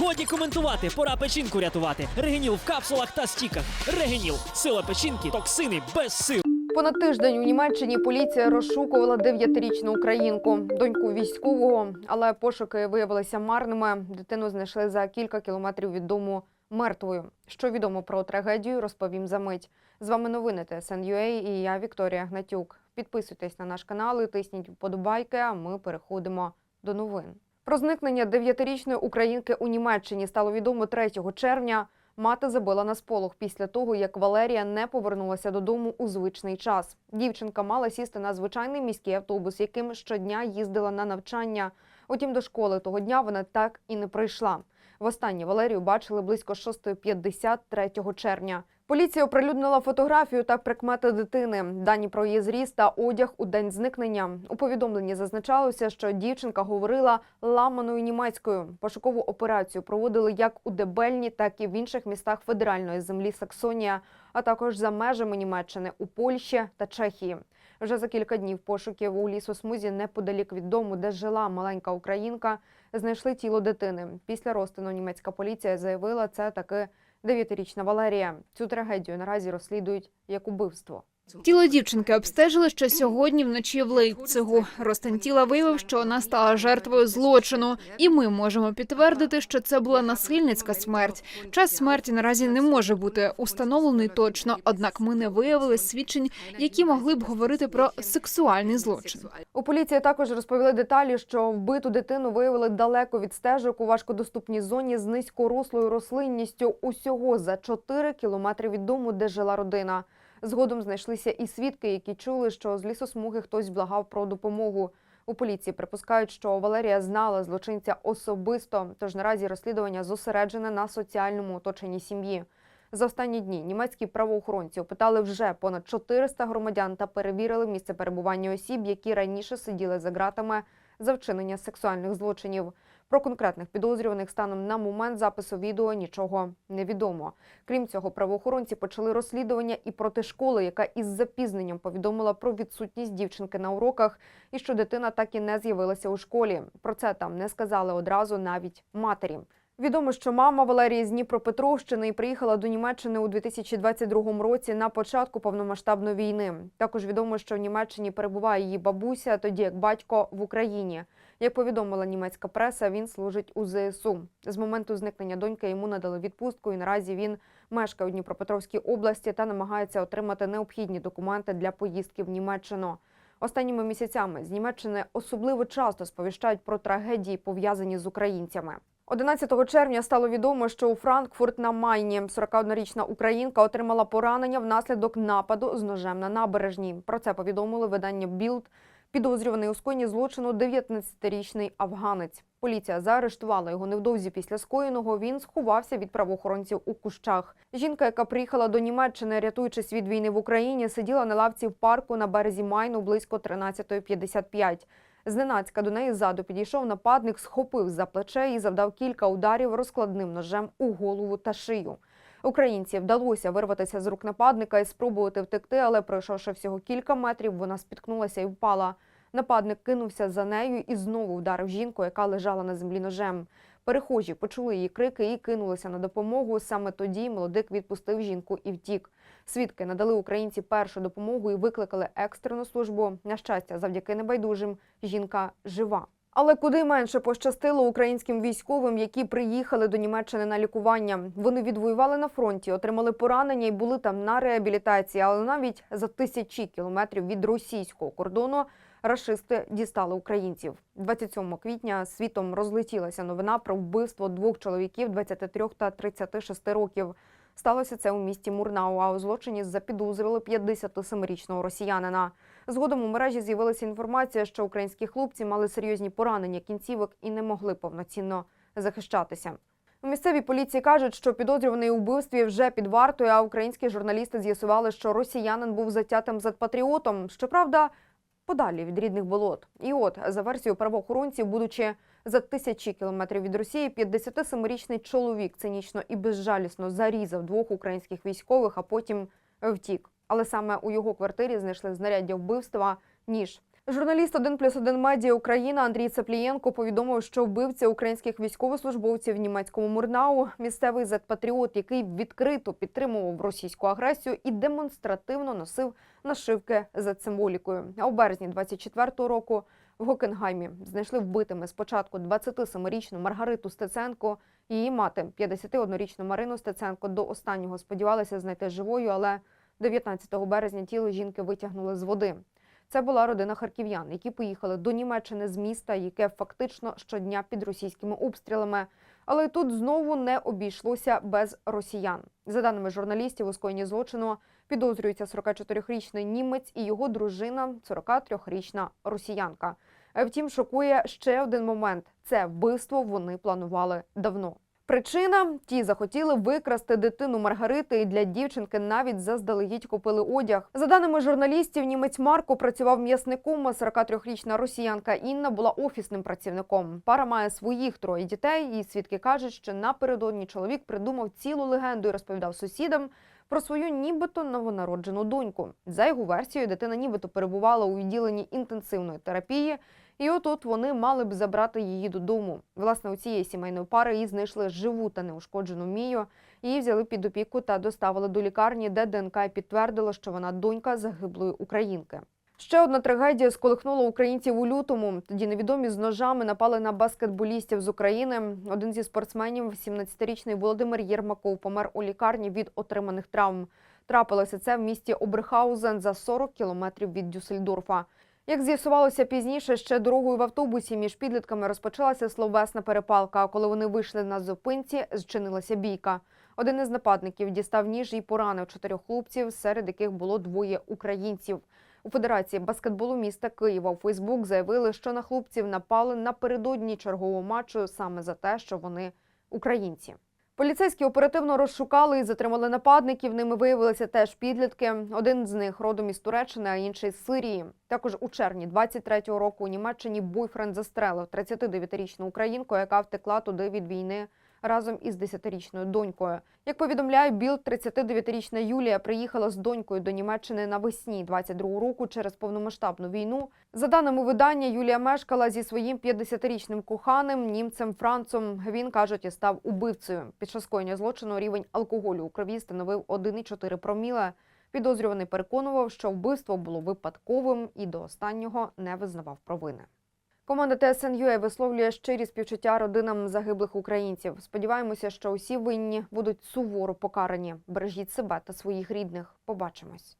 Годі коментувати, пора печінку рятувати. Регеніл в капсулах та стіках. Регеніл. Сила печінки, токсини без сил. Понад тиждень у Німеччині поліція розшукувала дев'ятирічну українку, доньку військового, але пошуки виявилися марними. Дитину знайшли за кілька кілометрів від дому мертвою. Що відомо про трагедію, розповім за мить. З вами новини ТСН.UA і я Вікторія Гнатюк. Підписуйтесь на наш канал і тисніть вподобайки. А ми переходимо до новин. Про зникнення дев'ятирічної українки у Німеччині стало відомо 3 червня. Мати забила на сполох після того, як Валерія не повернулася додому у звичний час. Дівчинка мала сісти на звичайний міський автобус, яким щодня їздила на навчання. Утім, до школи того дня вона так і не прийшла. Востаннє Валерію бачили близько 6.50 3 червня. Поліція оприлюднила фотографію та прикмети дитини, дані про її зріст та одяг у день зникнення. У повідомленні зазначалося, що дівчинка говорила ламаною німецькою. Пошукову операцію проводили як у Дебельні, так і в інших містах федеральної землі Саксонія, а також за межами Німеччини у Польщі та Чехії. Вже за кілька днів пошуків у лісосмузі неподалік від дому, де жила маленька українка, знайшли тіло дитини. Після розтину німецька поліція заявила, це таки дев'ятирічна Валерія. Цю трагедію наразі розслідують як убивство. Тіло дівчинки обстежили ще сьогодні вночі в Лейпцигу. Ростин тіла виявив, що вона стала жертвою злочину, і ми можемо підтвердити, що це була насильницька смерть. Час смерті наразі не може бути установлений точно, однак ми не виявили свідчень, які могли б говорити про сексуальний злочин. У поліції також розповіли деталі, що вбиту дитину виявили далеко від стежок у важкодоступній зоні з низькорослою рослинністю усього за 4 кілометри від дому, де жила родина. Згодом знайшлися і свідки, які чули, що з лісосмуги хтось благав про допомогу. У поліції припускають, що Валерія знала злочинця особисто, тож наразі розслідування зосереджене на соціальному оточенні сім'ї. За останні дні німецькі правоохоронці опитали вже понад 400 громадян та перевірили місце перебування осіб, які раніше сиділи за ґратами за вчинення сексуальних злочинів. Про конкретних підозрюваних станом на момент запису відео нічого не відомо. Крім цього, правоохоронці почали розслідування і проти школи, яка із запізненням повідомила про відсутність дівчинки на уроках і що дитина так і не з'явилася у школі. Про це там не сказали одразу навіть матері. Відомо, що мама Валерії з Дніпропетровщини і приїхала до Німеччини у 2022 році на початку повномасштабної війни. Також відомо, що в Німеччині перебуває її бабуся, тоді як батько в Україні. Як повідомила німецька преса, він служить у ЗСУ. З моменту зникнення доньки йому надали відпустку, і наразі він мешкає у Дніпропетровській області та намагається отримати необхідні документи для поїздки в Німеччину. Останніми місяцями з Німеччини особливо часто сповіщають про трагедії, пов'язані з українцями. 11 червня стало відомо, що у Франкфурт на Майні 41-річна українка отримала поранення внаслідок нападу з ножем на набережній. Про це повідомили видання Білд. Підозрюваний у скоєнні злочину 19-річний афганець. Поліція заарештувала його невдовзі після скоєного. Він сховався від правоохоронців у кущах. Жінка, яка приїхала до Німеччини, рятуючись від війни в Україні, сиділа на лавці в парку на березі Майну близько 13.55. Зненацька до неї ззаду підійшов нападник, схопив за плече і завдав кілька ударів розкладним ножем у голову та шию. Українці вдалося вирватися з рук нападника і спробувати втекти, але пройшовши всього кілька метрів, вона спіткнулася і впала. Нападник кинувся за нею і знову вдарив жінку, яка лежала на землі ножем. Перехожі почули її крики і кинулися на допомогу. Саме тоді молодик відпустив жінку і втік. Свідки надали українці першу допомогу і викликали екстрену службу. На щастя, завдяки небайдужим, жінка жива. Але куди менше пощастило українським військовим, які приїхали до Німеччини на лікування. Вони відвоювали на фронті, отримали поранення і були там на реабілітації. Але навіть за тисячі кілометрів від російського кордону рашисти дістали українців. 27 квітня світом розлетілася новина про вбивство двох чоловіків 23 та 36 років. Сталося це у місті Мурнау, а у злочині запідозрили 57-річного росіянина. Згодом у мережі з'явилася інформація, що українські хлопці мали серйозні поранення кінцівок і не могли повноцінно захищатися. У місцевій поліції кажуть, що підозрюваний у вбивстві вже під вартою, а українські журналісти з'ясували, що росіянин був затятим задпатріотом. Щоправда, подалі від рідних болот. І от, за версією правоохоронців, будучи за тисячі кілометрів від Росії, 57-річний чоловік цинічно і безжалісно зарізав двох українських військових, а потім втік. Але саме у його квартирі знайшли знаряддя вбивства ніж. Журналіст 1 плюс 1 медіа Україна Андрій Цеплієнко повідомив, що вбивця українських військовослужбовців в німецькому Мурнау місцевий зет-патріот, який відкрито підтримував російську агресію і демонстративно носив нашивки з символікою. А у березні 24-го року в Гокенгаймі знайшли вбитими спочатку 27-річну Маргариту Стеценко. Її мати, 51-річну Марину Стеценко, до останнього сподівалася знайти живою, але 19 березня тіло жінки витягнули з води. Це була родина харків'ян, які поїхали до Німеччини з міста, яке фактично щодня під російськими обстрілами. Але тут знову не обійшлося без росіян. За даними журналістів, у скоєнні злочину підозрюється 44-річний німець і його дружина, 43-річна росіянка. Втім, шокує ще один момент: це вбивство вони планували давно. Причина ті захотіли викрасти дитину Маргарити і для дівчинки навіть заздалегідь купили одяг. За даними журналістів, німець Марко працював м'ясником. а 43-річна росіянка Інна була офісним працівником. Пара має своїх троє дітей, і свідки кажуть, що напередодні чоловік придумав цілу легенду і розповідав сусідам. Про свою нібито новонароджену доньку. За його версією, дитина нібито перебувала у відділенні інтенсивної терапії, і отут вони мали б забрати її додому. Власне, у цієї сімейної пари її знайшли живу та неушкоджену Мію. Її взяли під опіку та доставили до лікарні, де ДНК й підтвердило, що вона донька загиблої українки. Ще одна трагедія сколихнула українців у лютому. Тоді невідомі з ножами напали на баскетболістів з України. Один зі спортсменів, 17-річний Володимир Єрмаков, помер у лікарні від отриманих травм. Трапилося це в місті Оберхаузен за 40 кілометрів від Дюссельдорфа. Як з'ясувалося пізніше, ще дорогою в автобусі між підлітками розпочалася словесна перепалка. А коли вони вийшли на зупинці, зчинилася бійка. Один із нападників дістав ніж і поранив чотирьох хлопців, серед яких було двоє українців. У Федерації баскетболу міста Києва у Фейсбук заявили, що на хлопців напали напередодні чергового матчу саме за те, що вони українці. Поліцейські оперативно розшукали і затримали нападників. Ними виявилися теж підлітки. Один з них родом із Туреччини, а інший з Сирії. Також у червні 23-го року у Німеччині бойфренд застрелив 39-річну українку, яка втекла туди від війни разом із 10-річною донькою. Як повідомляє Білд, 39-річна Юлія приїхала з донькою до Німеччини навесні 22-го року через повномасштабну війну. За даними видання, Юлія мешкала зі своїм 50-річним коханим німцем Францом. Він кажуть, став убивцею. Під час скоєння злочину рівень алкоголю у крові становив 1,4 проміле. Підозрюваний переконував, що вбивство було випадковим і до останнього не визнавав провини. Команда ТСН.UA висловлює щирі співчуття родинам загиблих українців. Сподіваємося, що усі винні будуть суворо покарані. Бережіть себе та своїх рідних. Побачимось.